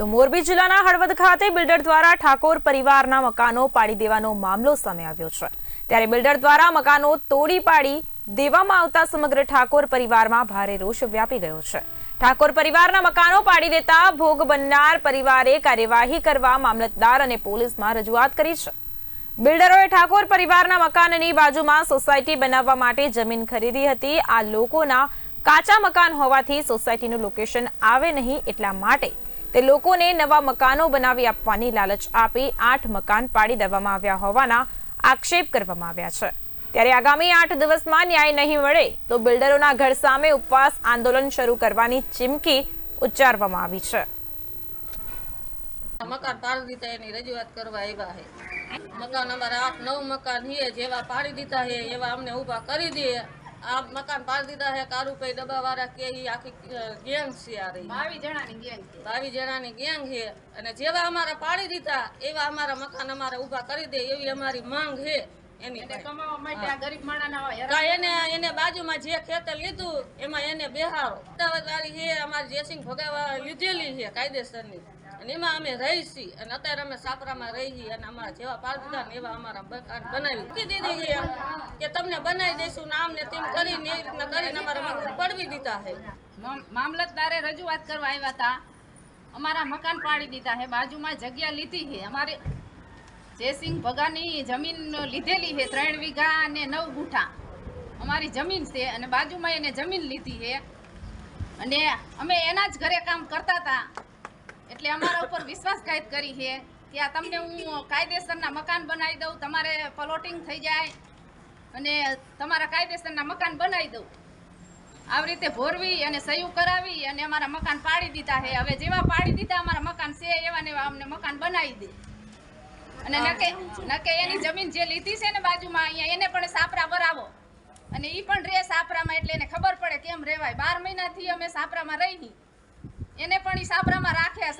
તો મોરબી જિલ્લાના હળવદ ખાતે બિલ્ડર દ્વારા ઠાકોર પરિવારના મકાનો પાડી દેવાનો મામલો સામે આવ્યો છે. ત્યારે બિલ્ડર દ્વારા મકાનો તોડી પાડી દેવામાં આવતા સમગ્ર ઠાકોર પરિવારમાં ભારે રોષ વ્યાપી ગયો છે. ઠાકોર પરિવારના મકાનો પાડી દેતા ભોગ બનનાર પરિવારે કાર્યવાહી કરવા મામલતદાર અને પોલીસમાં રજૂઆત કરી છે. બિલ્ડરોએ ઠાકોર પરિવારના મકાનની બાજુમાં સોસાયટી બનાવવા માટે જમીન ખરીદી હતી. આ લોકોના કાચા મકાન હોવાથી સોસાયટીનું લોકેશન આવે નહીં એટલા માટે તે લોકોને નવા મકાનો બનાવી આપવાની લાલચ આપી આઠ મકાન પાડી દેવામાં આવ્યા હોવાના આક્ષેપ કરવામાં આવ્યા છે. ત્યારે આગામી આઠ દિવસમાં ન્યાય નહીં મળે તો બિલ્ડરોના ઘર સામે ઉપવાસ આંદોલન શરૂ કરવાની ચીમકી ઉચ્ચારવામાં આવી છે. મકાન અમારા આઠ નવ મકાન જેવા પાડી દીધા છે, એવા અમને ઊભા કરી દે. આ મકાન પાડી દીધા છે કઈ ડબ્બા વાળા કે આખી ગેંગ છે આ રહી બાવીસ જણાની ગેંગ છે. બાવીસ જણાની ગેંગ છે. અને જેવા અમારા પાડી દીધા એવા અમારા મકાન અમારે ઊભા કરી દે એવી અમારી માંગ છે. એની એને બાજુમાં જે ખેતર લીધું એમાં એને બેહારો સત્તાવાળી છે અમારી જયસિંહ ભગાવા લીધેલી છે કાયદેસરની. અને એમાં અમે રહી છીએ. અને અત્યારે અમે સાપરામાં રહી છીએ અને અમારા જેવા પાલતુદાર ને એવા અમારા મકાન બનાવી. દીધી છે કે તમને બનાવી દઈશું ને આમ ને તેમ કરીને એ રીતના કરીને અમારા મકાન પડવી દીધા છે. મામ- મામલતદારે રજૂઆત કરવા આવ્યા હતા. અમારા મકાન પાડી દીધા છે. બાજુમાં જગ્યા લીધી છે. અમારે જયસિંહ ભગાની જમીન લીધેલી છે ત્રણ વીઘા અને નવ ગુઠા. અમારી જમીન છે અને બાજુમાં એને જમીન લીધી છે. અને અમે એના જ ઘરે કામ કરતા હતા. એટલે અમારા ઉપર વિશ્વાસઘાત કરી છે કે આ તમને હું કાયદેસરના મકાન બનાવી દઉં, તમારે પ્લોટિંગ થઈ જાય અને તમારા કાયદેસરના મકાન બનાવી દઉં. આવી રીતે ભોરવી અને સહયું કરાવી અને અમારા મકાન પાડી દીધા છે. હવે જેવા પાડી દીધા અમારા મકાન છે એવા ને એવા અમને મકાન બનાવી દે. અને નકે નકે એની જમીન જે લીધી છે ને બાજુમાં અહીંયા, એને પણ સાપરા વરાવો. અને ઈ પણ રે સાપરામાં એટલે એને ખબર પડે કેમ રહેવાય. બાર મહિનાથી અમે સાપરામાં રહી. એને પણ ઈ સાપરામાં રાખે